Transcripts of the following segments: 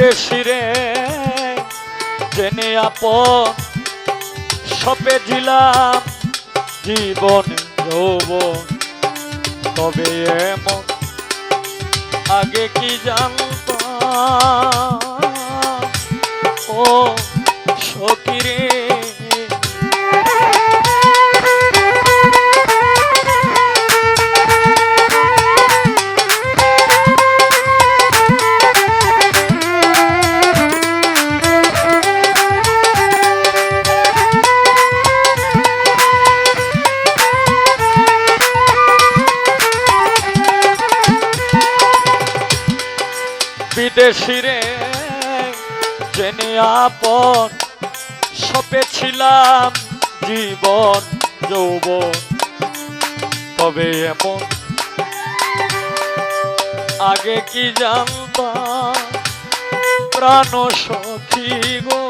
দেশিরে জেনে আপ সপে দিলাম জীবন যৌবন। তবে এমন আগে কি জানত ও সকিরে আপন সপেছিলাম জীবন যৌবন। তবে এমন আগে কি জানতাম প্রাণ সখী গো?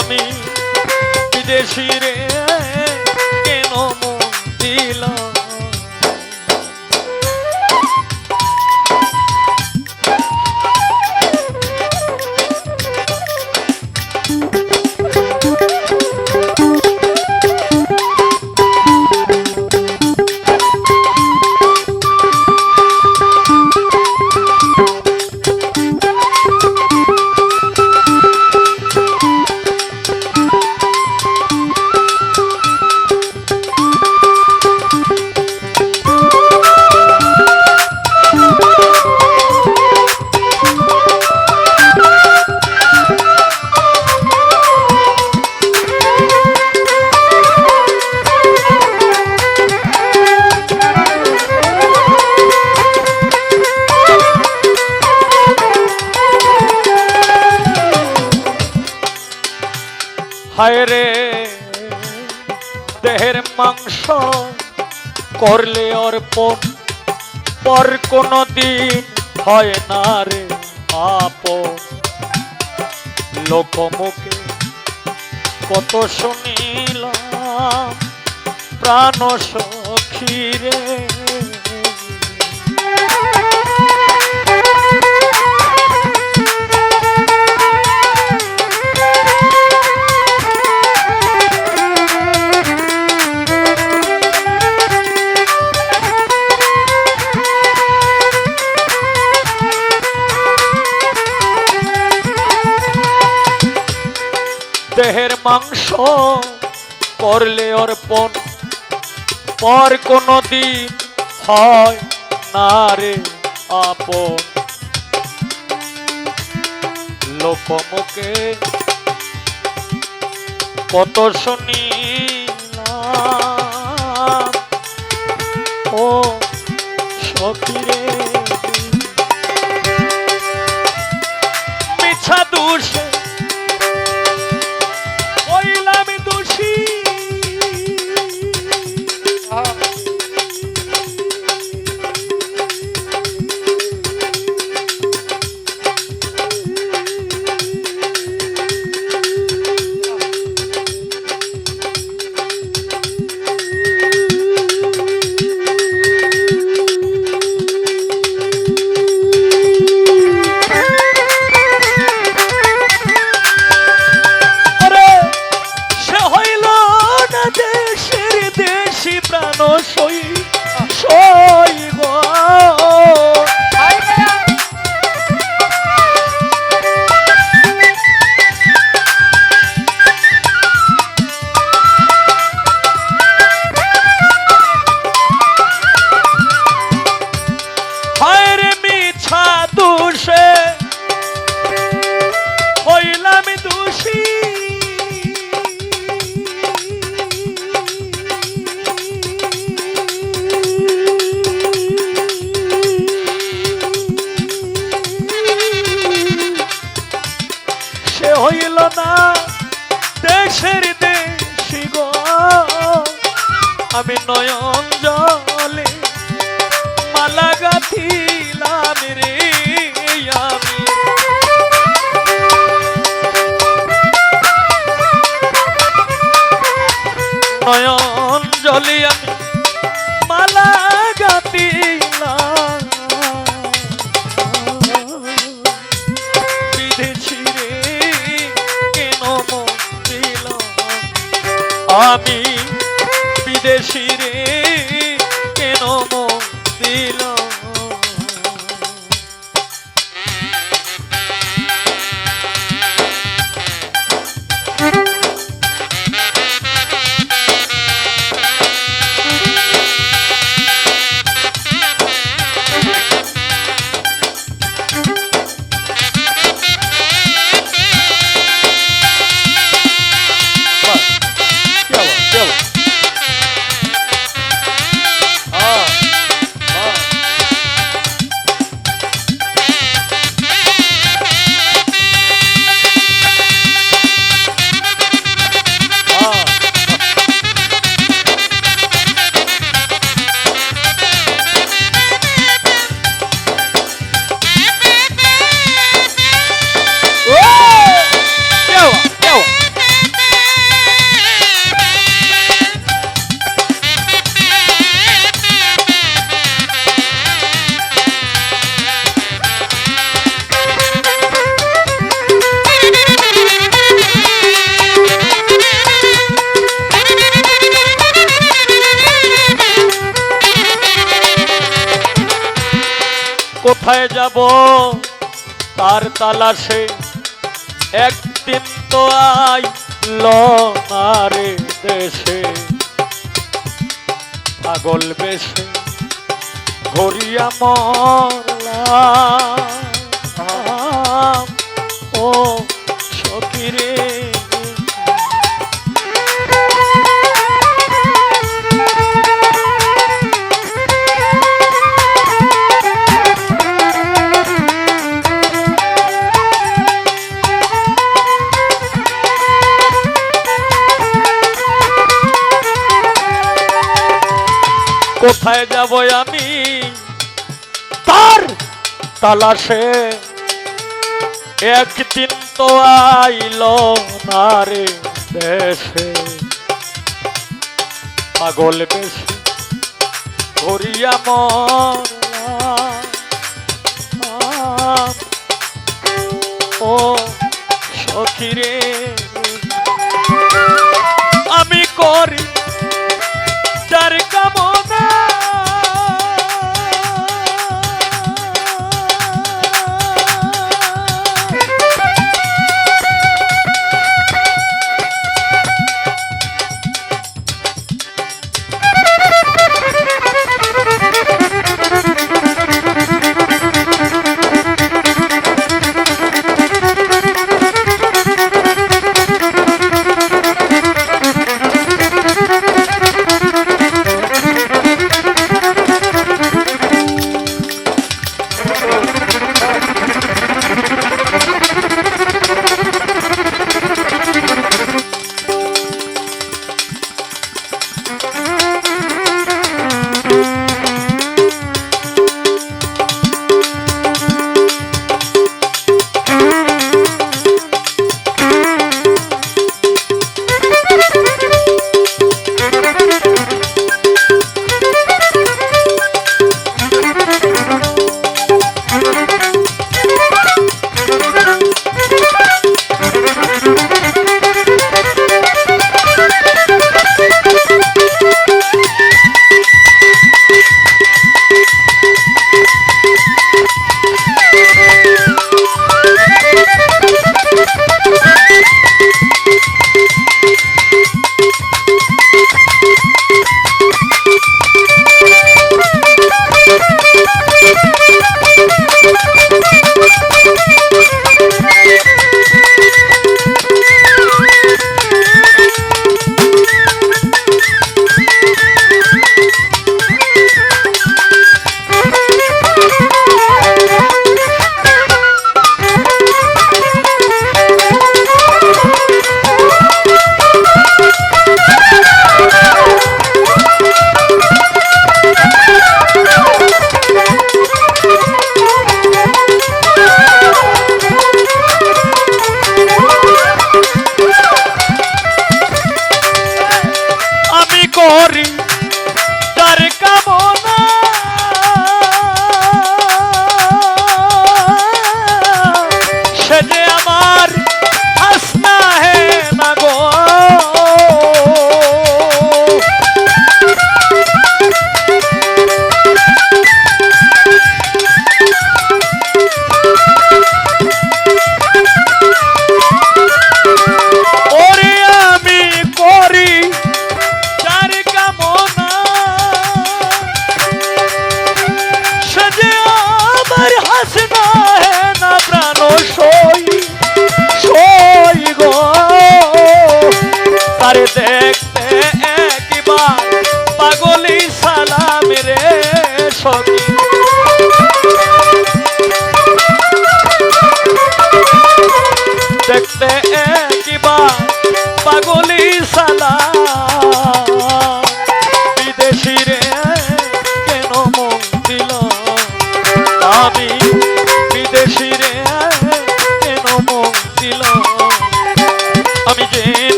আমি বিদেশির হায় রে। দেহের মাংস করলে অর্পণ, পর কোনো দিন হয় না রে আপন। লোকমুখে কত শুনিলাম, প্রাণ সখী রে। মাংস করলে অর্পণ পর কোনো দিন হয় না রে আপন। লোকমুখে কত শুনি ও সখিরে। মিছা দোষে সই সই নয়ন জলে মালা গাথিলাম রে আমি। নয়ন জলে আমি কোথায় যাব? তার তালাশে একদিন তো আইল না রে দেশে। পাগল বেশে ঘরিয়া মরলাম। ও সকিরে তালাশে। একদিন তো আইল নারে দেশে। পাগল বেশি করিয়া ম আমি করি যার কামন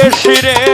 দেশ রে